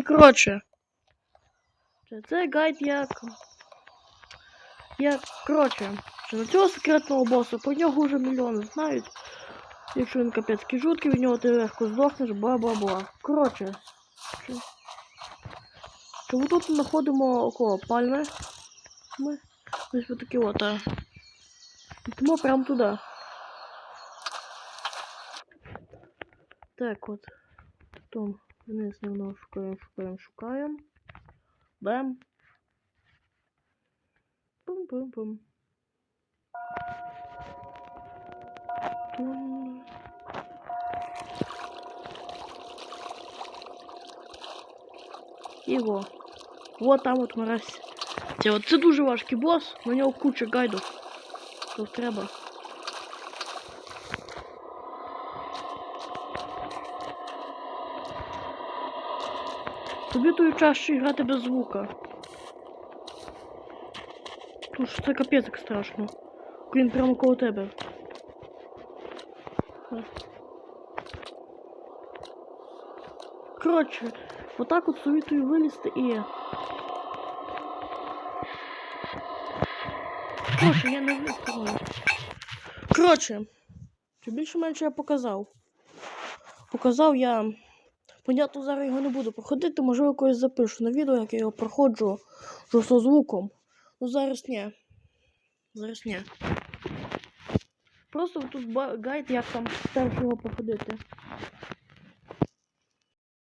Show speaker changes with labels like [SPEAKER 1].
[SPEAKER 1] І коротше. Це, гайд як. Як, коротше, що на цього секретного боса про нього вже мільйони знають. Якщо він капець жуткий, від нього ти легко здохнеш, бла-бла-бла. Коротше. Що, що ми знаходимо около пальми. Ми десь отакі от, а. Йдемо прямо туди. Так от. Потім вниз немного шукаємо, шукаємо, шукаємо. Бем. Пум-пум-пум. Тун. Його. Вот там от мразь. Це, от, це дуже важкий бос, на нього куча гайдів. Тут треба. Тобі тут чаще грати без звука. Тому що це капець як страшно. Він прямо коло тебе. Коротше, отак от совітую вилізти і. Коротше, я не виставлю. Коротше, чи більше-менше я показав. Показав я. Понятно, зараз його не буду проходити, можливо, когось запишу на відео, як я його проходжу со звуком. Ну зараз ні. Зараз ні. Просто тут гайд, як там теж його проходити.